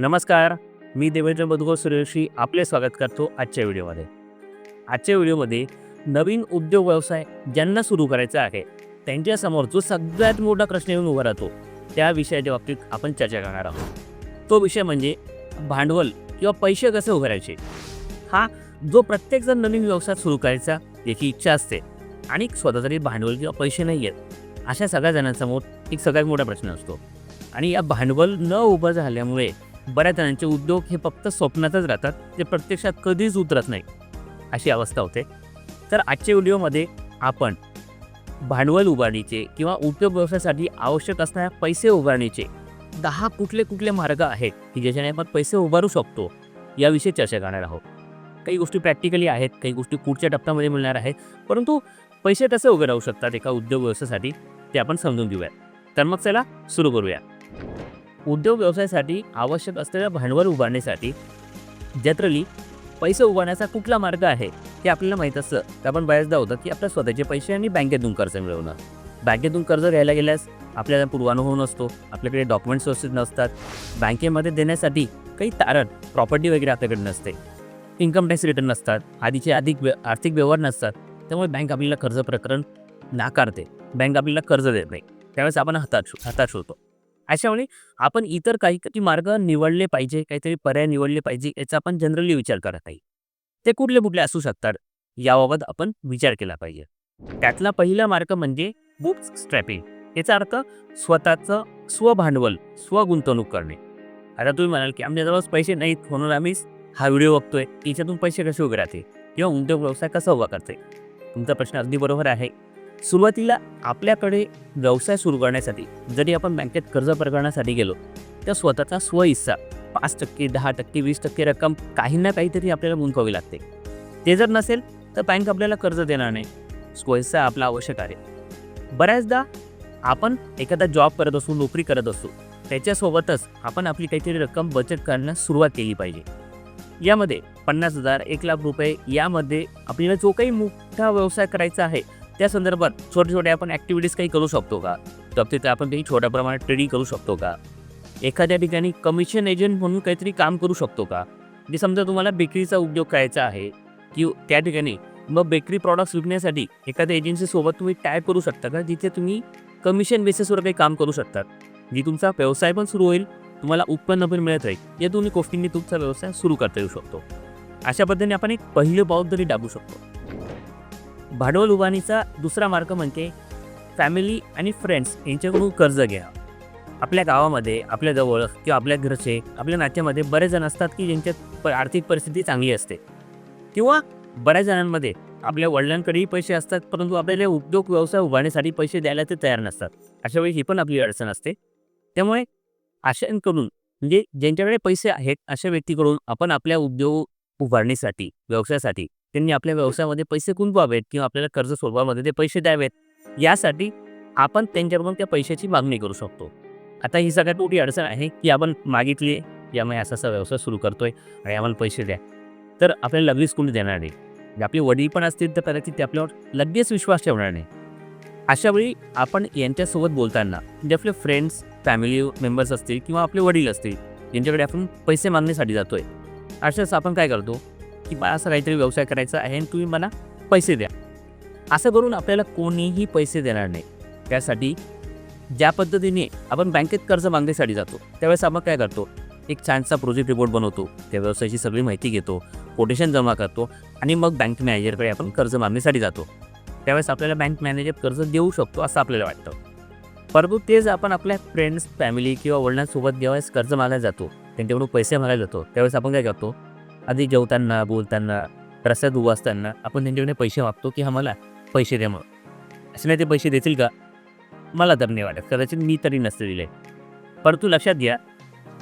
नमस्कार मी देवेंद्र मधुगो सूर्यवंशी आपले स्वागत करतो आजच्या व्हिडिओमध्ये. आजच्या व्हिडिओमध्ये नवीन उद्योग व्यवसाय ज्यांना सुरू करायचा आहे त्यांच्यासमोर जो सगळ्यात मोठा प्रश्न येऊन उभा राहतो त्या विषयाच्या बाबतीत आपण चर्चा करणार आहोत. तो विषय म्हणजे भांडवल किंवा पैसे कसे उभारायचे? हा जो प्रत्येकजण नवीन व्यवसाय सुरू करायचा याची इच्छा असते. आणि स्वतः तरी भांडवल किंवा पैसे नाही आहेत अशा सगळ्या जणांसमोर एक सगळ्यात मोठा प्रश्न असतो. आणि या भांडवल न उभं झाल्यामुळे बऱ्याच जणांचे उद्योग हे फक्त स्वप्नातच राहतात ते प्रत्यक्षात कधीच उतरत नाही. अशी अवस्था होते. तर आजच्या व्हिडिओमध्ये आपण भांडवल उभारणीचे किंवा उद्योग व्यवसायासाठी आवश्यक असणाऱ्या पैसे उभारणीचे दहा कुठले कुठले मार्ग आहेत की ज्याच्याने आपण पैसे उभारू शकतो याविषयी चर्चा करणार आहोत. काही गोष्टी प्रॅक्टिकली आहेत काही गोष्टी पुढच्या टप्प्यामध्ये मिळणार आहेत परंतु पैसे कसे उभे राहू शकतात एका उद्योग व्यवसायासाठी ते आपण समजून घेऊया तर मग चला सुरू करूया उद्योग व्यवसायासाठी आवश्यक असलेल्या भांडवल उभारण्यासाठी जनरली पैसे उभारण्याचा कुठला मार्ग आहे हे आपल्याला माहीत असतं. तर आपण बऱ्याचदा होतं की आपल्या स्वतःचे पैसे आणि बँकेतून कर्ज मिळवणं. बँकेतून कर्ज घ्यायला गेल्यास आपल्याला पूर्वानुभव नसतो आपल्याकडे डॉक्युमेंट्स व्यवस्थित नसतात. बँकेमध्ये देण्यासाठी काही तारण प्रॉपर्टी वगैरे आपल्याकडे नसते. इन्कम टॅक्स रिटर्न नसतात आधीचे अधिक व्य आर्थिक व्यवहार नसतात. त्यामुळे बँक आपल्याला कर्ज प्रकरण नाकारते. बँक आपल्याला कर्ज देत नाही. त्यावेळेस आपण हताश हताश होतो. अशामुळे आपण इतर काही काही मार्ग निवडले पाहिजे काहीतरी पर्याय निवडले पाहिजे याचा आपण जनरली विचार करत नाही. ते कुठले कुठले असू शकतात याबाबत आपण विचार केला पाहिजे. त्यातला पहिला मार्ग म्हणजे बुक स्ट्रॅपिंग. याचा अर्थ स्वतःचं स्वभांडवल स्वगुंतवणूक करणे. आता तुम्ही म्हणाल की आमच्याजवळ पैसे नाहीत म्हणून आम्ही हा व्हिडिओ बघतोय. याच्यातून पैसे कसे उभे राहते किंवा उद्योग व्यवसाय कसा उभा करते तुमचा प्रश्न अगदी बरोबर आहे. सुरुवातीला आपल्याकडे व्यवसाय सुरू करण्यासाठी जरी आपण बँकेत कर्ज प्रकरणासाठी गेलो तर स्वतःचा स्वहिस्सा पाच टक्के दहा टक्के वीस टक्के रक्कम काही ना काहीतरी आपल्याला गुंतवावी लागते. ते जर नसेल तर बँक आपल्याला कर्ज देणार नाही. स्वहिस्सा आपला आवश्यक आहे. बऱ्याचदा आपण एखादा जॉब करत असू नोकरी करत असू त्याच्यासोबतच आपण आपली काहीतरी रक्कम बचत करण्यास सुरुवात केली पाहिजे. यामध्ये पन्नास हजार एक लाख रुपये यामध्ये आपल्याला जो काही मोठा व्यवसाय करायचा आहे त्या संदर्भात छोटे छोटे आपण ॲक्टिव्हिटीज काही करू शकतो का? तर तिथे आपण काही छोट्या प्रमाणात ट्रेडिंग करू शकतो का? एखाद्या ठिकाणी कमिशन एजंट म्हणून काहीतरी काम करू शकतो का? म्हणजे समजा तुम्हाला बेकरीचा उद्योग करायचा आहे की त्या ठिकाणी मग बेकरी प्रॉडक्ट्स विकण्यासाठी एखाद्या एजन्सीसोबत तुम्ही टायप करू शकता का? जिथे तुम्ही कमिशन बेसिसवर काही काम करू शकतात. जी तुमचा व्यवसाय पण सुरू होईल तुम्हाला उत्पन्न पण मिळत राहील. या दोन्ही गोष्टींनी तुमचा व्यवसाय सुरू करता येऊ शकतो. अशा पद्धतीने आपण एक पहिलं पाऊल तरी दाबू शकतो. भांडवल उभारणीचा दुसरा मार्ग म्हणजे फॅमिली आणि फ्रेंड्स यांच्याकडून कर्ज घ्या आपल्या गावामध्ये आपल्या जवळ किंवा आपल्या घरचे आपल्या नात्यामध्ये बरेच जण असतात की ज्यांच्यात प आर्थिक परिस्थिती चांगली असते. किंवा बऱ्याच जणांमध्ये आपल्या वडिलांकडेही पैसे असतात परंतु आपल्याला उद्योग व्यवसाय उभारण्यासाठी पैसे द्यायला ते तयार नसतात. अशा वेळी ही पण आपली अडचण असते. त्यामुळे अशांकडून म्हणजे ज्यांच्याकडे पैसे आहेत अशा व्यक्तीकडून आपण आपल्या उद्योग उभारणीसाठी व्यवसायासाठी त्यांनी आपल्या व्यवसायामध्ये पैसे गुंतवावेत किंवा आपल्याला कर्ज स्वरूपामध्ये ते पैसे द्यावेत. यासाठी आपण त्यांच्याकडून त्या पैशाची मागणी करू शकतो. आता ही सगळ्यात मोठी अडचण आहे की आपण मागितली यामुळे असा असा व्यवसाय सुरू करतोय आणि आम्हाला पैसे द्या. तर आपल्याला लगेच कोणी देणार नाही. म्हणजे आपले वडील पण असतील तर कदाचित ते आपल्यावर लगेच विश्वास ठेवणार नाही. अशा वेळी आपण यांच्यासोबत बोलताना म्हणजे आपले फ्रेंड्स फॅमिली मेंबर्स असतील किंवा आपले वडील असतील यांच्याकडे आपण पैसे मागण्यासाठी जातोय. अशाच आपण काय करतो? की मला असं काहीतरी व्यवसाय करायचा आहे आणि तुम्ही मला पैसे द्या. असं करून आपल्याला कोणीही पैसे देणार नाही. त्यासाठी ज्या पद्धतीने आपण बँकेत कर्ज मागण्यासाठी जातो त्यावेळेस आपण काय करतो? एक छानसा प्रोजेक्ट रिपोर्ट बनवतो. त्या व्यवसायाची सगळी माहिती घेतो कोटेशन जमा करतो आणि मग बँक मॅनेजरकडे आपण कर्ज मागण्यासाठी जातो. त्यावेळेस आपल्याला बँक मॅनेजर कर्ज देऊ शकतो असं आपल्याला वाटतं. परंतु तेच आपण आपल्या फ्रेंड्स फॅमिली किंवा वडिलांसोबत ज्यावेळेस कर्ज मागायला जातो त्यांच्याकडून पैसे मागायला जातो त्यावेळेस आपण काय करतो? आधी जेवताना बोलताना रस्त्यात उभं असताना आपण त्यांच्याकडे पैसे मागतो की आम्हाला पैसे द्या मग असे नाही ते पैसे देतील का? मला तर नाही वाटत. कदाचित मी तरी नसते दिले. परंतु लक्षात घ्या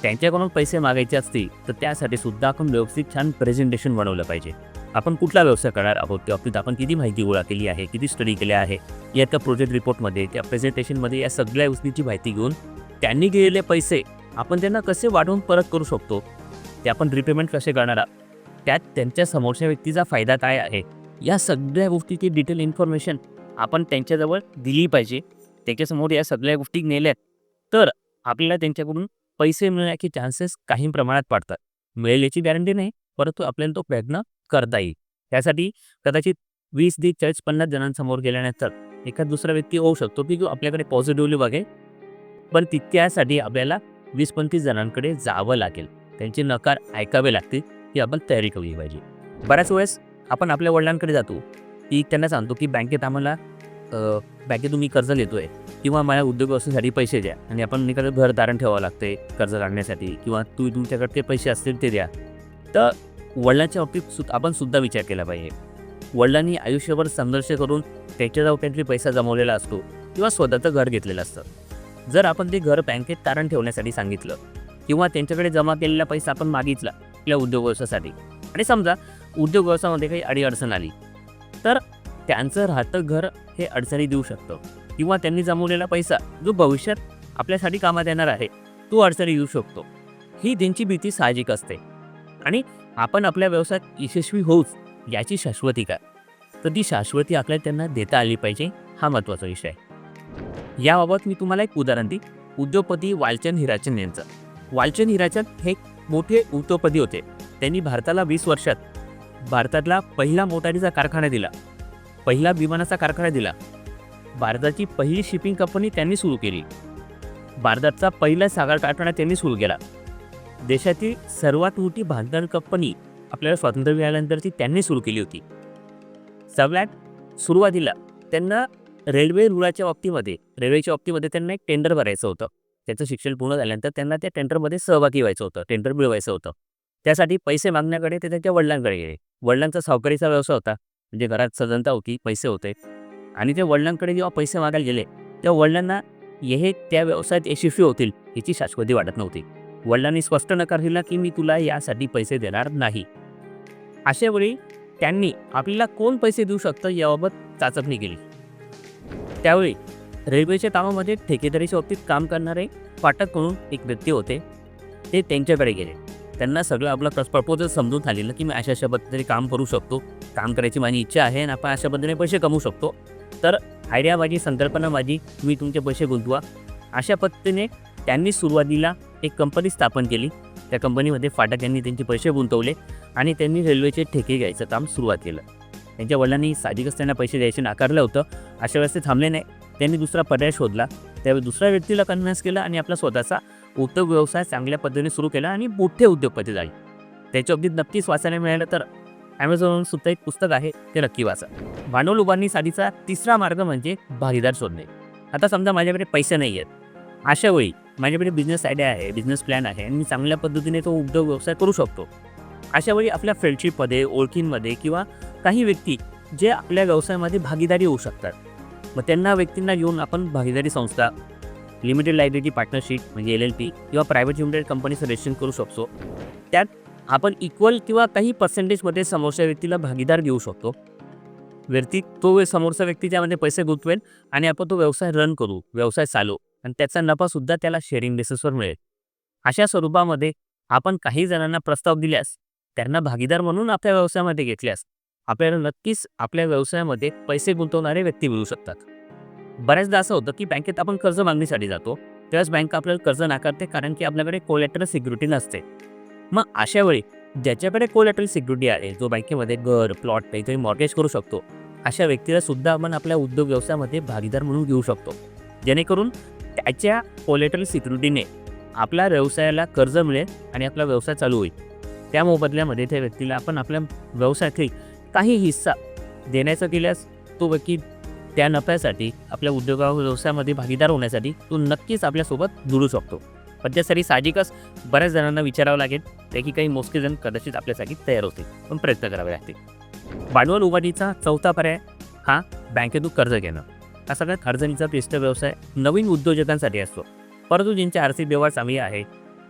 त्यांच्याकडून पैसे मागायचे असतील तर त्यासाठी सुद्धा आपण व्यवस्थित छान प्रेझेंटेशन बनवलं पाहिजे. आपण कुठला व्यवसाय करणार आहोत त्या बाबतीत आपण किती माहिती गोळा केली आहे किती स्टडी केली आहे या त्या प्रोजेक्ट रिपोर्टमध्ये त्या प्रेझेंटेशनमध्ये या सगळ्या गोष्टीची माहिती घेऊन त्यांनी गेलेले पैसे आपण त्यांना कसे वाढवून परत करू शकतो? ते आपण रिपेमेंट कसे करणार आहात? त्यात त्यांच्या समोरच्या व्यक्तीचा फायदा काय आहे? या सगळ्या गोष्टीची डिटेल इन्फॉर्मेशन आपण त्यांच्याजवळ दिली पाहिजे. त्याच्यासमोर या सगळ्या गोष्टी नेल्यात तर आपल्याला त्यांच्याकडून पैसे मिळण्याचे चान्सेस काही प्रमाणात वाढतात मिळेल याची गॅरंटी नाही परंतु आपल्याला तो प्रयत्न करता येईल. त्यासाठी कदाचित वीस ते चाळीस पन्नास जणांसमोर गेल्यानंतर एखाद दुसरा व्यक्ती होऊ शकतो की जो आपल्याकडे पॉझिटिव्हली बघेल. पण तितक्यासाठी आपल्याला वीस पंचवीस जणांकडे जावं लागेल. त्यांचे नकार ऐकावे लागतील ही आपण तयारी ठेवली पाहिजे. बऱ्याच वेळेस आपण आपल्या वडिलांकडे जातो की त्यांना सांगतो की बँकेत आम्हाला बँकेतून मी कर्ज घेतोय किंवा माझ्या उद्योग व्यवसायासाठी पैसे द्या आणि आपण निकाल घर तारण ठेवावं लागते कर्ज काढण्यासाठी किंवा तू तुमच्याकडे ते पैसे असतील ते द्या. तर वडिलांच्या बाबतीत सु आपण सुद्धा विचार केला पाहिजे. वडिलांनी आयुष्यभर संघर्ष करून त्याच्याजवळ काहीतरी पैसा जमवलेला असतो किंवा स्वतःचं घर घेतलेलं असतं. जर आपण ते घर बँकेत तारण ठेवण्यासाठी सांगितलं किंवा त्यांच्याकडे जमा केलेला पैसा आपण मागितला आपल्या उद्योग व्यवसायासाठी. आणि समजा उद्योग व्यवसायामध्ये काही अडीअडचण आली तर त्यांचं राहतं घर हे अडचणी देऊ शकतं. किंवा त्यांनी जमवलेला पैसा जो भविष्यात आपल्यासाठी कामात येणार आहे तो अडचणी येऊ शकतो. ही त्यांची भीती साहजिक असते. आणि आपण आपल्या व्यवसायात यशस्वी होऊच याची शाश्वती काय तर ती शाश्वती आपल्याला त्यांना देता आली पाहिजे हा महत्त्वाचा विषय आहे. याबाबत मी तुम्हाला एक उदाहरण दी उद्योगपती वालचंद हिराचंद यांचं. वालचंद हिराचंद हे एक मोठे उद्योगपती होते. त्यांनी भारताला वीस वर्षात भारतातला पहिला मोटारीचा कारखाना दिला. पहिला विमानाचा कारखाना दिला. भारताची पहिली शिपिंग कंपनी त्यांनी सुरू केली. भारताचा पहिला सागर कारखाना त्यांनी सुरू केला. देशातील सर्वात मोठी बांधकाम कंपनी आपल्याला स्वातंत्र्य मिळाल्यानंतर ती त्यांनी सुरू केली होती. सगळ्यात सुरुवातीला त्यांना रेल्वे रुळाच्या बाबतीमध्ये रेल्वेच्या बाबतीमध्ये त्यांना एक टेंडर भरायचं होतं. त्याचं शिक्षण पूर्ण झाल्यानंतर त्यांना त्या टेंडरमध्ये सहभागी व्हायचं होतं टेंडर मिळवायचं होतं. त्यासाठी पैसे मागण्याकडे ते त्यांच्या वडिलांकडे गेले. वडिलांचा सावकारीचा व्यवसाय होता म्हणजे घरात सजनता होती पैसे होते. आणि ते वडिलांकडे जेव्हा पैसे मागायला गेले तेव्हा वडिलांना हे त्या व्यवसायात यशस्वी होतील याची शाश्वती वाटत नव्हती. वडिलांनी स्पष्ट नकार दिला की मी तुला यासाठी पैसे देणार नाही. अशा वेळी त्यांनी आपल्याला कोण पैसे देऊ शकतं याबाबत चाचपणी केली. त्यावेळी रेल्वेच्या कामामध्ये ठेकेदारीच्या बाबतीत काम करणारे फाटक म्हणून एक व्यक्ती होते. ते त्यांच्याकडे गेले. त्यांना सगळं आपलं प्रपोजल समजून झालेलं की मी अशा अशा पद्धतीने काम करू शकतो काम करायची माझी इच्छा आहे आणि आपण अशा पद्धतीने पैसे कमवू शकतो. तर आयडिया माझी संकल्पना माझी मी तुमचे पैसे गुंतवा. अशा पद्धतीने त्यांनी सुरुवातीला एक कंपनी स्थापन केली. त्या कंपनीमध्ये फाटक यांनी त्यांचे पैसे गुंतवले आणि त्यांनी रेल्वेचे ठेके घ्यायचं काम सुरुवात केलं. त्यांच्या वडिलांनी साहजिकच त्यांना पैसे द्यायचे नाकारलं होतं. अशा वेळेस ते थांबले नाही. त्यांनी दुसरा पर्याय शोधला. त्यावेळी दुसऱ्या व्यक्तीला कन्व्हिन्स केला आणि आपला स्वतःचा उद्योग व्यवसाय चांगल्या पद्धतीने सुरू केला आणि मोठे उद्योगपती झाले. त्याच्या अगदी नक्कीच वाचायला मिळालं तर ॲमेझॉनवर सुद्धा एक पुस्तक आहे ते नक्की वाचा. भांडवल उभारणी साठीचा तिसरा मार्ग म्हणजे भागीदार शोधणे. आता समजा माझ्याकडे पैसे नाही आहेत. अशा वेळी माझ्याकडे बिझनेस आयडिया आहे बिझनेस प्लॅन आहे आणि मी चांगल्या पद्धतीने तो उद्योग व्यवसाय करू शकतो. अशा वेळी आपल्या फ्रेंडशिपमध्ये ओळखींमध्ये किंवा काही व्यक्ती जे आपल्या व्यवसायामध्ये भागीदारी होऊ शकतात. व त्यांना व्यक्तींना घेऊन आपण भागीदारी संस्था लिमिटेड लायब्ररी पार्टनरशिप म्हणजे एल एल पी किंवा प्रायव्हेट लिमिटेड कंपनीचं रजिस्ट्रेशन करू शकतो. त्यात आपण इक्वल किंवा काही पर्सेंटेजमध्ये समोरच्या व्यक्तीला भागीदार घेऊ शकतो. व्यक्ती तो समोरचा व्यक्ती त्यामध्ये पैसे गुंतवेल आणि आपण तो व्यवसाय रन करू व्यवसाय चालू आणि त्याचा नफासुद्धा त्याला शेअरिंग बेसिसवर मिळेल. अशा स्वरूपामध्ये आपण काही जणांना प्रस्ताव दिल्यास त्यांना भागीदार म्हणून आपल्या व्यवसायामध्ये घेतल्यास आपल्याला नक्कीच आपल्या व्यवसायामध्ये पैसे गुंतवणारे व्यक्ती मिळू शकतात. बऱ्याचदा असं होतं की बँकेत आपण कर्ज मागणीसाठी जातो. त्यावेळेस बँक आपल्याला कर्ज नाकारते कारण की आपल्याकडे कोलॅटरल सिक्युरिटी नसते. मग अशा वेळी ज्याच्याकडे कोलॅटरल सिक्युरिटी आहे जो बँकेमध्ये घर प्लॉट काहीतरी मॉर्गेज करू शकतो अशा व्यक्तीला सुद्धा आपण आपल्या उद्योग व्यवसायामध्ये भागीदार म्हणून घेऊ शकतो. जेणेकरून त्याच्या कोलॅटरल सिक्युरिटीने आपल्या व्यवसायाला कर्ज मिळेल आणि आपला व्यवसाय चालू होईल. त्या मोबदल्यामध्ये त्या व्यक्तीला आपण आपल्या व्यवसायातील काही हिस्सा देण्याचं केल्यास तो व्यक्ती त्या नफ्यासाठी आपल्या उद्योगा व्यवसायामध्ये भागीदार होण्यासाठी तो नक्कीच आपल्यासोबत जुळू शकतो. पण त्यासाठी साहजिकच बऱ्याच जणांना विचारावं लागेल त्याकी काही मोजके जण कदाचित आपल्यासाठी तयार होतील पण प्रयत्न करावे लागतील. भांडवल उभारणीचा चौथा पर्याय हा बँकेतून कर्ज घेणं. हा सगळ्यात अडचणीचा क्लिष्ट व्यवसाय नवीन उद्योजकांसाठी असतो. परंतु ज्यांचे आर्थिक व्यवहार चांगले आहे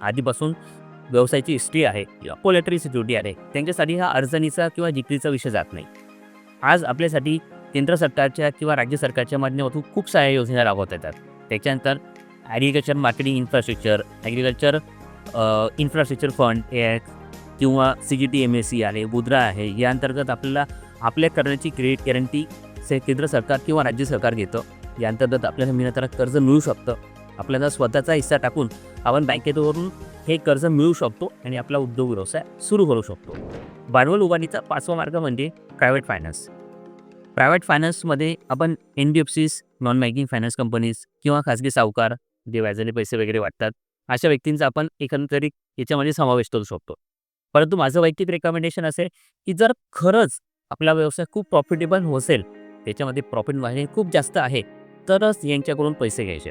आधीपासून व्यवसायाची हिस्ट्री आहे किंवा पोलेटरी सिक्युरिटी आहे त्यांच्यासाठी हा अडचणीचा किंवा जिकरीचा विषय जात नाही. आज आपल्यासाठी केंद्र सरकारच्या किंवा राज्य सरकारच्या माध्यमातून खूप साऱ्या योजना राबवत येतात. त्याच्यानंतर agriculture marketing infrastructure agriculture infrastructure fund A किंवा C G T M S C आहे मुद्रा आहे या अंतर्गत आपल्याला आपल्या कर्जाची क्रेडिट गॅरंटी से केंद्र सरकार किंवा राज्य सरकार घेतं. या अंतर्गत आपल्याला मिळणारं कर्ज मिळू शकतं. आपल्याला स्वतःचा हिस्सा टाकून आपण बँकेतवरून हे कर्ज मिळू शकतो आणि आपला उद्योग व्यवसाय सुरू करू शकतो. भांडवल उभारणीचा पाचवा मार्ग म्हणजे प्रायव्हेट फायनान्स प्रायव्हेट फायनान्समध्ये आपण N D F Cs non banking finance companies किंवा खाजगी सावकार जे व्याजाने पैसे वगैरे वाटतात अशा व्यक्तींचा आपण एकंदरीत याच्यामध्ये समावेश करू शकतो. परंतु माझं वैयक्तिक रेकमेंडेशन असेल की जर खरंच आपला व्यवसाय खूप प्रॉफिटेबल असेल त्याच्यामध्ये प्रॉफिट मार्जिन खूप जास्त आहे तरच यांच्याकडून पैसे घ्यायचे.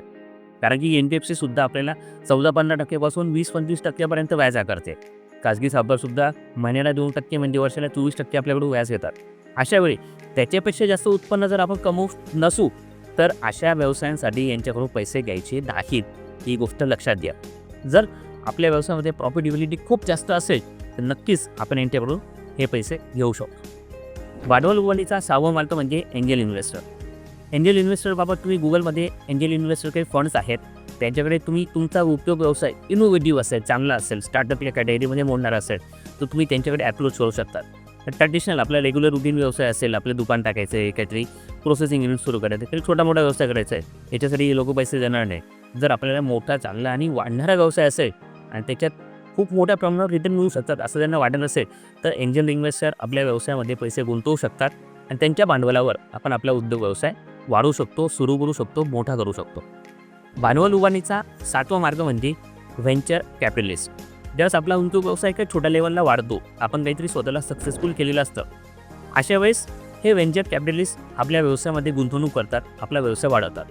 कारण की एन डी एफ सी सुद्धा आपल्याला चौदा पंधरा टक्क्यापासून वीस पंचवीस टक्क्यापर्यंत व्याज आकारते. खाजगी सावकारसुद्धा महिन्याला दोन टक्के म्हणजे वर्षाला चोवीस टक्के आपल्याकडून व्याज घेतात. अशा वेळी त्याच्यापेक्षा जास्त उत्पन्न जर आपण कमवू नसू तर अशा व्यवसायांसाठी यांच्याकडून पैसे घ्यायचे नाहीत. ही गोष्ट लक्षात घ्या. जर आपल्या व्यवसायामध्ये प्रॉफिटेबिलिटी खूप जास्त असेल तर नक्कीच आपण यांच्याकडून हे पैसे घेऊ शकतो. भांडवल उभारणीचा सहावा मार्ग म्हणजे एंजल इन्व्हेस्टर एंजल इन्व्हेस्टरबाबत तुम्ही गुगलमध्ये एंजल इन्व्हेस्टर काही फंड्स आहेत त्यांच्याकडे तुम्ही तुमचा उपयोग व्यवसाय इनोव्हेटिव्ह असेल चांगला असेल स्टार्टअप या कॅटेगरीमध्ये मोडणारा असेल तर तुम्ही त्यांच्याकडे अप्रोच करू शकतात तर ट्रॅडिशनल आपला रेग्युलर रुटीन व्यवसाय असेल आपलं दुकान टाकायचं आहे काहीतरी प्रोसेसिंग युनिट सुरू करायचं आहे, तरी छोटा मोठा व्यवसाय करायचा आहे. याच्यासाठी लोक पैसे देणार नाही. जर आपल्याला मोठा चांगला आणि वाढणारा व्यवसाय असेल आणि त्याच्यात खूप मोठ्या प्रमाणावर रिटर्न मिळू शकतात असं त्यांना वाटत असेल तर एंजल इन्व्हेस्टर आपल्या व्यवसायामध्ये पैसे गुंतवू शकतात आणि त्यांच्या भांडवलावर आपण आपला उद्योग व्यवसाय वाढवू शकतो सुरू करू शकतो मोठा करू शकतो. भांडवल उभारणीचा सातवा मार्ग म्हणजे व्हेंचर कॅपिटलिस्ट ज्यावेळेस आपला उद्योग व्यवसाय काही छोट्या लेवलला वाढतो आपण काहीतरी स्वतःला सक्सेसफुल केलेलं असतं. अशा वेळेस हे व्हेंचर कॅपिटलिस्ट आपल्या व्यवसायामध्ये गुंतवणूक करतात आपला व्यवसाय वाढवतात.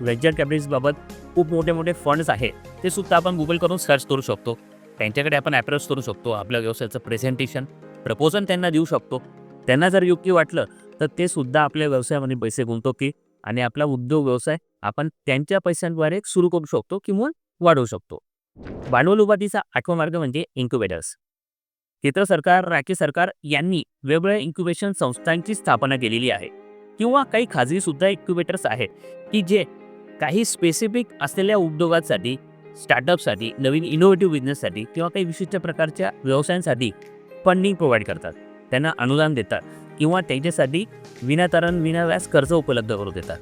व्हेंचर कॅपिटलिस्टबाबत खूप मोठे मोठे फंड्स आहेत ते सुद्धा आपण गुगल करून सर्च करू शकतो. त्यांच्याकडे आपण ॲप्रोच करू शकतो आपल्या व्यवसायाचं प्रेझेंटेशन प्रपोजल त्यांना देऊ शकतो. त्यांना जर योग्य वाटलं तर ते सुद्धा आपल्या व्यवसायामध्ये पैसे गुंतवतील आणि आपला उद्योग व्यवसाय आपण त्यांच्या पैशांद्वारे सुरू करू शकतो किंवा वाढवू शकतो. भांडवल उपाधीचा आठवा मार्ग म्हणजे इन्क्युबेटर्स. केंद्र सरकार राज्य सरकार यांनी वेगवेगळ्या इन्क्युबेशन संस्थांची स्थापना केलेली आहे. किंवा काही खाजगी सुद्धा इन्क्युबेटर्स आहेत की जे काही स्पेसिफिक असलेल्या उद्योगासाठी स्टार्टअपसाठी नवीन इनोव्हेटिव्ह बिझनेससाठी किंवा काही विशिष्ट प्रकारच्या व्यवसायांसाठी फंडिंग प्रोव्हाइड करतात. त्यांना अनुदान देतात किंवा त्यांच्यासाठी विनातारण विनाव्याज कर्ज उपलब्ध करून देतात.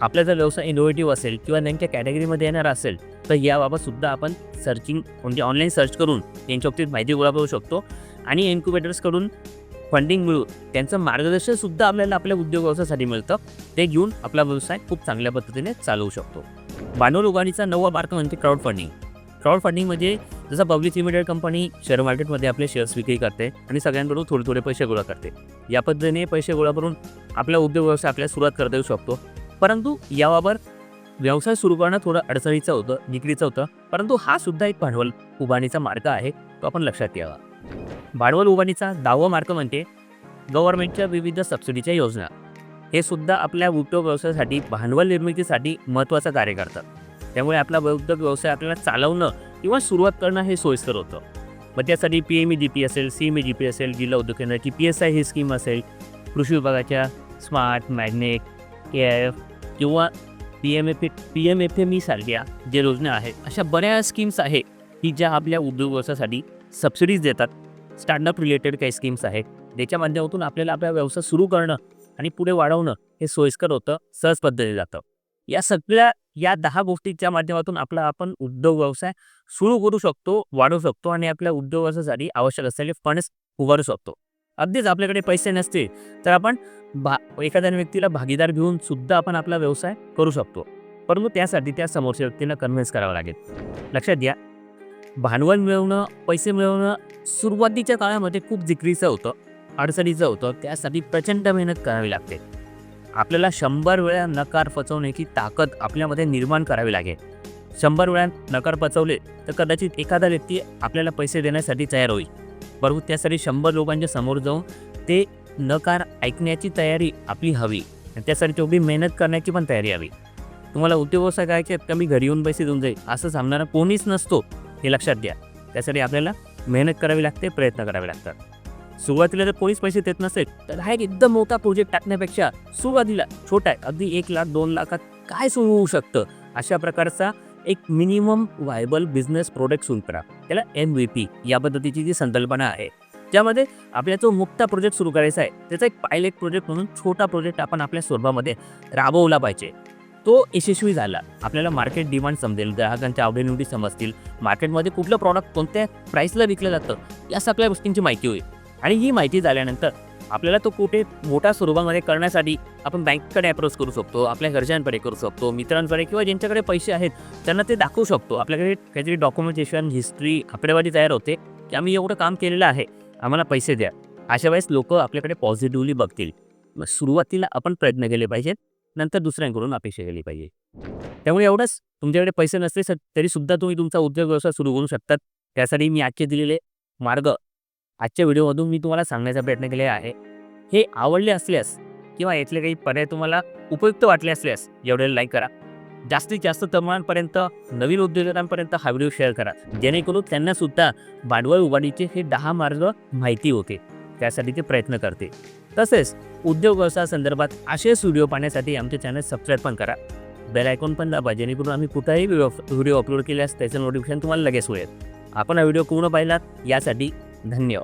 आपला जर व्यवसाय इनोव्हेटिव्ह असेल किंवा त्यांच्या कॅटेगरीमध्ये येणारा असेल तर याबाबत सुद्धा आपण सर्चिंग म्हणजे ऑनलाईन सर्च करून त्यांच्या बाबतीत माहिती गोळा करू शकतो. आणि इन्क्युबेटर्सकडून फंडिंग मिळून त्यांचं मार्गदर्शनसुद्धा आपल्याला आपल्या उद्योग व्यवसायासाठी मिळतं. ते घेऊन आपला व्यवसाय खूप चांगल्या पद्धतीने चालवू शकतो. भांडवल उभारणीचा नवा मार्ग म्हणजे क्राऊड फंडिंग क्राऊड फंडिंग म्हणजे जसं पब्लिक लिमिटेड कंपनी शेअर मार्केटमध्ये आपले शेअर्स विक्री करते आणि सगळ्यांकडून थोडे थोडे पैसे गोळा करते. या पद्धतीने पैसे गोळा करून आपला उद्योग व्यवसाय आपल्याला सुरुवात करता येऊ शकतो. परंतु याबाबत व्यवसाय सुरू करणं थोडं अडचणीचं होतं निकडीचं होतं. परंतु हा सुद्धा एक भांडवल उभारणीचा मार्ग आहे तो आपण लक्षात घ्यावा भांडवल उभारणीचा दहावा मार्ग म्हणजे गव्हर्नमेंटच्या विविध सबसिडीच्या योजना. हे सुद्धा आपल्या उद्योग व्यवसायासाठी भांडवल निर्मितीसाठी महत्त्वाचं कार्य करतात. त्यामुळे आपला उद्योग व्यवसाय आपल्याला चालवणं किंवा सुरुवात करणं हे सोयीस्कर होतं. मग त्यासाठी P M E G P असेल C M E G P असेल जिल्हा उद्योग केंद्राची पी एस आय ही स्कीम असेल कृषी विभागाच्या smart magnet K I F किंवा P M F P M F M E सारख्या जे योजना आहेत अशा बऱ्याच स्कीम्स आहे की ज्या आपल्या उद्योग व्यवसायासाठी सबसिडीज देतात. स्टार्टअप रिलेटेड काही स्कीम्स आहेत ज्याच्या माध्यमातून आपल्याला आपला व्यवसाय सुरू करणं आणि पुढे वाढवणं हे सोयीस्कर होतं सहज पद्धतीने जातं. या सगळ्या या दहा गोष्टीच्या माध्यमातून आपला आपण उद्योग व्यवसाय सुरू करू शकतो वाढवू शकतो आणि आपल्या उद्योग व्यवसायासाठी आवश्यक असलेले फंड्स उभारू शकतो. अगदीच आपल्याकडे पैसे नसते तर आपण भा एखाद्या व्यक्तीला भागीदार घेऊन सुद्धा आपण आपला व्यवसाय करू शकतो. परंतु त्यासाठी त्या समोरच्या व्यक्तीला कन्व्हिन्स करावं लागेल. लक्षात घ्या भांडवल मिळवणं पैसे मिळवणं सुरुवातीच्या काळामध्ये खूप जिकरीचं होतं अडचणीचं होतं त्यासाठी प्रचंड मेहनत करावी लागते. आपल्याला शंभर वेळा नकार पचवण्याची ताकद आपल्यामध्ये निर्माण करावी लागेल. शंभर वेळा नकार पचवले तर कदाचित एखादा व्यक्ती आपल्याला पैसे देण्यासाठी तयार होईल. परंतु त्यासाठी शंभर लोकांच्या समोर जाऊन ते नकार ऐकण्याची तयारी आपली हवी आणि त्यासाठी तेवढी मेहनत करण्याची पण तयारी हवी. तुम्हाला उद्योग व्यवसाय करायचे आहेत का मी घरी येऊन पैसे देऊन जाईल असं सांगणारा कोणीच नसतो हे लक्षात द्या त्यासाठी आपल्याला मेहनत करावी लागते प्रयत्न करावे लागतात. सुरुवातीला जर कोणीच पैसे देत नसेल तर हा एक एकदम मोठा प्रोजेक्ट टाकण्यापेक्षा सुरुवातीला छोटा आहे. अगदी एक लाख दोन लाखात काय सुरू होऊ शकतं? अशा प्रकारचा एक मिनिमम व्हायबल बिझनेस प्रोडक्ट सुरू करा. त्याला एम व्ही पी या पद्धतीची जी संकल्पना आहे. ज्यामध्ये आपल्या जो मुक्ता प्रोजेक्ट सुरू करायचा आहे त्याचा एक पायलेट प्रोजेक्ट म्हणून छोटा प्रोजेक्ट आपण आपल्या स्वरूपामध्ये राबवला पाहिजे. तो यशस्वी झाला. आपल्याला मार्केट डिमांड समजेल ग्राहकांच्या आवडीनिवडी समजतील. मार्केटमध्ये कुठलं प्रॉडक्ट कोणत्या प्राईसला विकलं जातं या सगळ्या गोष्टींची माहिती होईल. आणि ही माहिती झाल्यानंतर आपल्याला तो कुठे मोठ्या स्वरूपामध्ये करण्यासाठी आपण बँककडे अप्रोच करू शकतो आपल्या घरच्यांकडे करू शकतो मित्रांकडे किंवा ज्यांच्याकडे पैसे आहेत त्यांना ते दाखवू शकतो. आपल्याकडे काहीतरी डॉक्युमेंटेशन हिस्ट्री आकडेवारी तयार होते की आम्ही एवढं काम केलेलं आहे आम्हाला पैसे द्या. अशा वेळेस लोक आपल्याकडे पॉझिटिव्हली बघतील. मग सुरुवातीला आपण प्रयत्न केले पाहिजेत नंतर दुसऱ्यांकडून अपेक्षा केली पाहिजे. त्यामुळे एवढंच. तुमच्याकडे पैसे नसले स- तरीसुद्धा तुम्ही तुमचा उद्योग व्यवसाय सुरू करू शकतात. त्यासाठी मी आजचे दिलेले मार्ग आजच्या व्हिडिओमधून मी तुम्हाला सांगण्याचा प्रयत्न केला आहे. हे आवडले असल्यास किंवा यातले काही पर्याय तुम्हाला उपयुक्त वाटले असल्यास एवढे लाईक करा. जास्तीत जास्त तरुणांपर्यंत नवीन उद्योजकांपर्यंत हा व्हिडिओ शेअर करा. जेणेकरून त्यांना सुद्धा भांडवल उभारणीचे हे दहा मार्ग माहिती होते त्यासाठी ते प्रयत्न करते तसेच उद्योग व्यवसायासंदर्भात असेच व्हिडिओ पाहण्यासाठी आमचे चॅनल सबस्क्राईब पण करा. बेल आयकॉन पण दाबा जेणेकरून आम्ही कुठेही व्हिडिओ व्हिडिओ अपलोड केल्यास त्याचं नोटिफिकेशन तुम्हाला लगेच होईल आपण हा व्हिडिओ पूर्ण पाहिलात यासाठी 很牛。